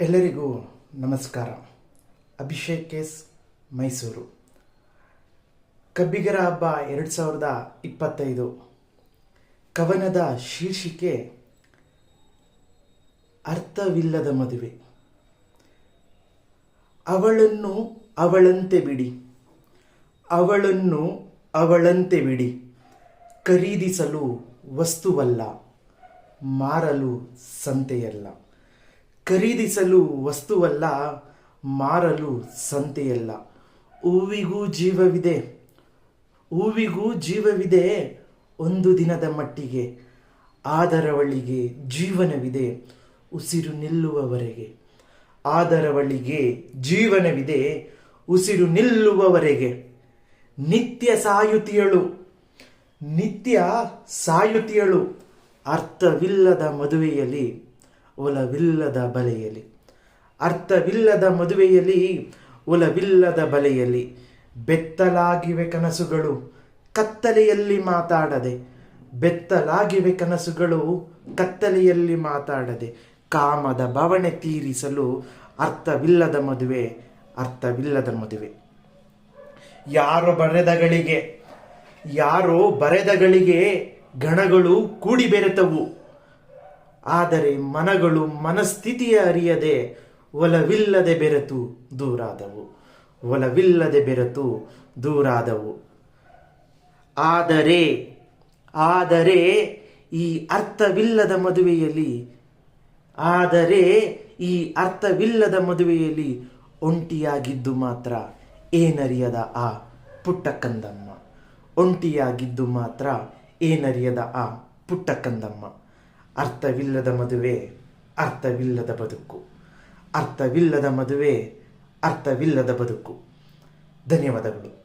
ಎಲ್ಲರಿಗೂ ನಮಸ್ಕಾರ. ಅಭಿಷೇಕ್ ಕೇಸ್ ಮೈಸೂರು. ಕಬ್ಬಿಗರ ಹಬ್ಬ ಎರಡು ಸಾವಿರದ ಇಪ್ಪತ್ತೈದು. ಕವನದ ಶೀರ್ಷಿಕೆ, ಅರ್ಥವಿಲ್ಲದ ಮದುವೆ. ಅವಳನ್ನು ಅವಳಂತೆ ಬಿಡಿ. ಅವಳನ್ನು ಅವಳಂತೆ ಬಿಡಿ. ಖರೀದಿಸಲು ವಸ್ತುವಲ್ಲ, ಮಾರಲು ಸಂತೆಯಲ್ಲ. ಖರೀದಿಸಲು ವಸ್ತುವಲ್ಲ, ಮಾರಲು ಸಂತೆಯಲ್ಲ. ಹೂವಿಗೂ ಜೀವವಿದೆ ಹೂವಿಗೂ ಜೀವವಿದೆ ಒಂದು ದಿನದ ಮಟ್ಟಿಗೆ, ಆದರವಳಿಗೆ ಜೀವನವಿದೆ ಉಸಿರು ನಿಲ್ಲುವವರೆಗೆ. ಆದರವಳಿಗೆ ಜೀವನವಿದೆ ಉಸಿರು ನಿಲ್ಲುವವರೆಗೆ. ನಿತ್ಯ ಸಾಯುತಿಯಳು ನಿತ್ಯ ಸಾಯುತಿಯಳು ಅರ್ಥವಿಲ್ಲದ ಮದುವೆಯಲ್ಲಿ ಒಲವಿಲ್ಲದ ಬಲೆಯಲ್ಲಿ. ಅರ್ಥವಿಲ್ಲದ ಮದುವೆಯಲ್ಲಿ ಒಲವಿಲ್ಲದ ಬಲೆಯಲ್ಲಿ. ಬೆತ್ತಲಾಗಿವೆ ಕನಸುಗಳು ಕತ್ತಲೆಯಲ್ಲಿ ಮಾತಾಡದೆ. ಬೆತ್ತಲಾಗಿವೆ ಕನಸುಗಳು ಕತ್ತಲೆಯಲ್ಲಿ ಮಾತಾಡದೆ. ಕಾಮದ ಬವಣೆ ತೀರಿಸಲು ಅರ್ಥವಿಲ್ಲದ ಮದುವೆ ಅರ್ಥವಿಲ್ಲದ ಮದುವೆ. ಯಾರು ಬರೆದಗಳಿಗೆ, ಯಾರೋ ಬರೆದಗಳಿಗೆ ಗಣಗಳು ಕೂಡಿ ಬೆರೆತವು. ಆದರೆ ಮನಗಳು ಮನಸ್ಥಿತಿಯ ಅರಿಯದೆ ಒಲವಿಲ್ಲದೆ ಬೆರೆತು ದೂರಾದವು. ಒಲವಿಲ್ಲದೆ ಬೆರೆತು ದೂರಾದವು. ಆದರೆ ಆದರೆ ಈ ಅರ್ಥವಿಲ್ಲದ ಮದುವೆಯಲ್ಲಿ, ಆದರೆ ಈ ಅರ್ಥವಿಲ್ಲದ ಮದುವೆಯಲ್ಲಿ ಒಂಟಿಯಾಗಿದ್ದು ಮಾತ್ರ ಏನರಿಯದ ಆ ಪುಟ್ಟ ಕಂದಮ್ಮ. ಒಂಟಿಯಾಗಿದ್ದು ಮಾತ್ರ ಏನರಿಯದ ಆ ಪುಟ್ಟ ಕಂದಮ್ಮ. ಅರ್ಥವಿಲ್ಲದ ಮದುವೆ ಅರ್ಥವಿಲ್ಲದ ಬದುಕು. ಅರ್ಥವಿಲ್ಲದ ಮದುವೆ ಅರ್ಥವಿಲ್ಲದ ಬದುಕು. ಧನ್ಯವಾದಗಳು.